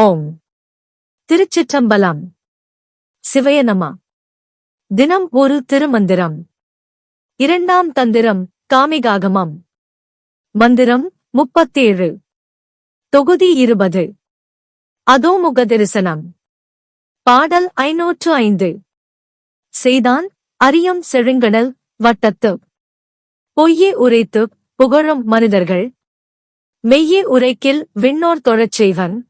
ஓம். திருச்சிற்றம்பலம். சிவயனமா. தினம் ஒரு திருமந்திரம். இரண்டாம் தந்திரம் காமிகாகமம். மந்திரம் முப்பத்தேழு. தொகுதி இருபது. அதோமுக தரிசனம் பாடல் ஐநூற்று ஐந்து. செய்தான் அரியம் செழுங்கடல் வட்டத்து. பொய்யே உரைத்து புகழும் மனிதர்கள். மெய்யே உரைக்கில் விண்ணோர் தொழச் செய்வன்.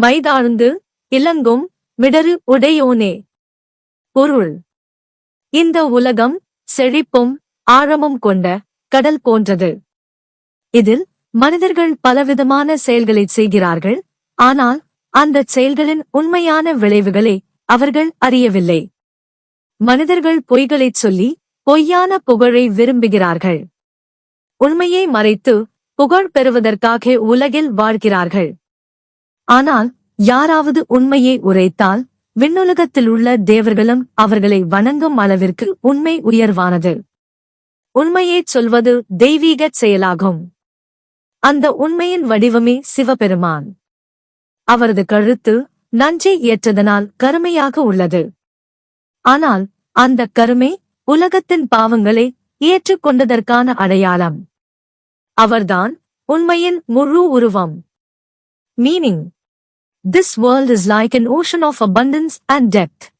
மைதாழ்ந்து இலங்கும் மிடரு உடையோனே. பொருள். இந்த உலகம் செழிப்பும் ஆழமும் கொண்ட கடல் போன்றது. இதில் மனிதர்கள் பலவிதமான செயல்களை செய்கிறார்கள் ஆனால் அந்தச் செயல்களின் உண்மையான விளைவுகளை அவர்கள் அறியவில்லை. மனிதர்கள் பொய்களைச் சொல்லி பொய்யான புகழை விரும்புகிறார்கள். உண்மையை மறைத்து புகழ் பெறுவதற்காக உலகில் வாழ்கிறார்கள். ஆனால் யாராவது உண்மையை உரைத்தால் விண்ணுலகத்தில் உள்ள தேவர்களும் அவர்களை வணங்கும் அளவிற்கு உண்மை உயர்வானது. உண்மையைச் சொல்வது தெய்வீகச் செயலாகும். அந்த உண்மையின் வடிவமே சிவபெருமான். அவரது கழுத்து நஞ்சை ஏற்றதனால் கருமையாக உள்ளது. ஆனால் அந்த கருமை உலகத்தின் பாவங்களை ஏற்றுக்கொண்டதற்கான அடையாளம். அவர்தான் உண்மையின் முழு உருவம். Meaning. This world is like an ocean of abundance and depth.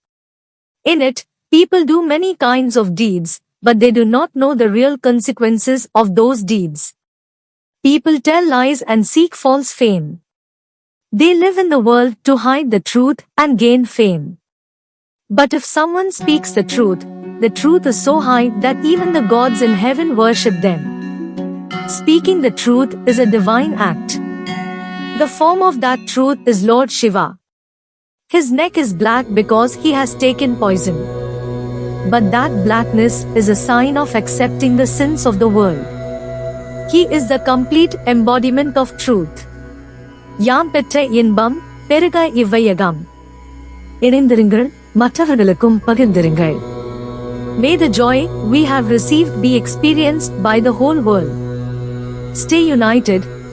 In it, people do many kinds of deeds, but they do not know the real consequences of those deeds. People tell lies and seek false fame. They live in the world to hide the truth and gain fame. But if someone speaks the truth, the truth is so high that even the gods in heaven worship them. Speaking the truth is a divine act. The form of that truth is Lord Shiva. His neck is black because he has taken poison. But that blackness is a sign of accepting the sins of the world. He is the complete embodiment of truth. யாம் பெற்ற இன்பம் பெருக இவ்வையகம் இணைந்திருங்கள் மற்றவர்களுக்கும் பகிர்ந்திருங்கள் May the joy we have received be experienced by the whole world. Stay united